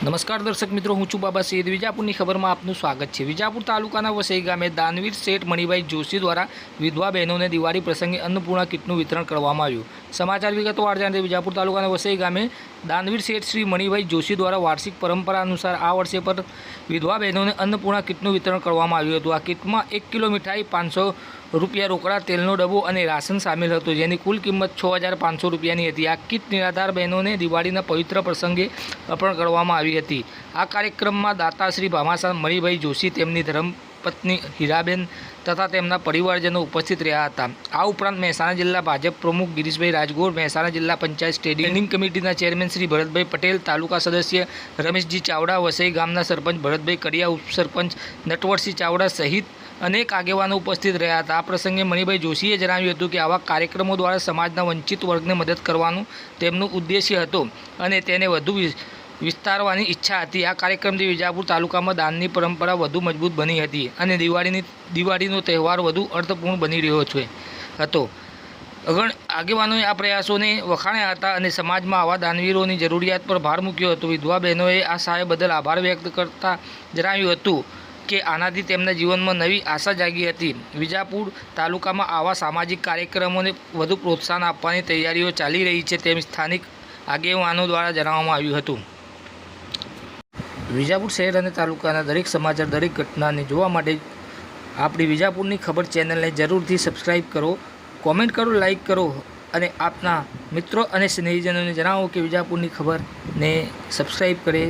નમસ્કાર દર્શક મિત્રો, હું છું બાબા સૈયદ વિજાપુરની ખબરમાં આપનું સ્વાગત છે. વિજાપુર તાલુકાના વસઈ ગામે દાનવીર શેઠ મણિભાઈ જોશી દ્વારા વિધવા બહેનોને દિવાળી પ્રસંગે અન્નપૂર્ણા કીટનું વિતરણ કરવામાં આવ્યું. સમાચાર વિગતવાર જાણીએ વિજાપુર તાલુકાના વસઈ ગામે દાનવીર શેઠ શ્રી મણિભાઈ જોશી દ્વારા વાર્ષિક પરંપરા અનુસાર આ વર્ષે પર વિધવા બહેનોને અન્નપૂર્ણા કીટનું વિતરણ કરવામાં આવ્યું હતું. આ કીટમાં એક કિલો મીઠાઈ, પાંચસો રૂપિયા રોકડા, તેલનો ડબ્બો અને રાશન સામેલ હતું, જેની કુલ કિંમત છ હજાર પાંચસો રૂપિયાની હતી. આ કીટ નિરાધાર બહેનોને દિવાળીના પવિત્ર પ્રસંગે અર્પણ કરવામાં આવી હતી. આ કાર્યક્રમમાં દાતા શ્રી ભામાસા મણિભાઈ જોશી તેમની ધર્મપત્ની હીરાબેન તથા તેમના પરિવારજનો ઉપસ્થિત રહ્યા હતા. આ ઉપરાંત મહેસાણા જિલ્લા ભાજપ પ્રમુખ ગિરીશભાઈ રાજગોર, મહેસાણા જિલ્લા પંચાયત સ્ટેડિયમ કમિટીના ચેરમેન શ્રી ભરતભાઈ પટેલ, તાલુકા સદસ્ય રમેશજી ચાવડા, વસઈ ગામના સરપંચ ભરતભાઈ કડિયા, ઉપસરપંચ નટવરસિંહ ચાવડા સહિત અનેક આગેવાનો ઉપસ્થિત રહ્યા હતા. આ પ્રસંગે મણિભાઈ જોશીએ જણાવ્યું હતું કે આવા કાર્યક્રમો દ્વારા સમાજના વંચિત વર્ગને મદદ કરવાનું તેમનું ઉદ્દેશ્ય હતો અને તેને વધુ વિસ્તારવાની ઈચ્છા હતી. આ કાર્યક્રમથી વિજાપુર તાલુકામાં દાનની પરંપરા વધુ મજબૂત બની હતી અને દિવાળીની, દિવાળીનો તહેવાર વધુ અર્થપૂર્ણ બની રહ્યો છે, હતો. અગણ આગેવાનોએ આ પ્રયાસોને વખાણ્યા હતા અને સમાજમાં આવા દાનવીરોની જરૂરિયાત પર ભાર મૂક્યો હતો. વિધવા બહેનોએ આ સહાય બદલ આભાર વ્યક્ત કરતા જણાવ્યું હતું કે આનાથી તેમના જીવનમાં નવી આશા જાગી હતી. વિજાપુર તાલુકામાં આવા સામાજિક કાર્યક્રમોને વધુ પ્રોત્સાહન આપવાની તૈયારીઓ ચાલી રહી છે તેમ સ્થાનિક આગેવાનો દ્વારા જણાવવામાં આવ્યું હતું. વિજાપુર શહેર અને તાલુકાના દરેક સમાચાર, દરેક ઘટનાને જોવા માટે આપણી વિજાપુરની ખબર ચેનલને જરૂરથી સબસ્ક્રાઈબ કરો, કોમેન્ટ કરો લાઈક કરો અને આપના મિત્રો અને સ્નેહીજનોને જણાવો કે વિજાપુરની ખબરને સબસ્ક્રાઈબ કરે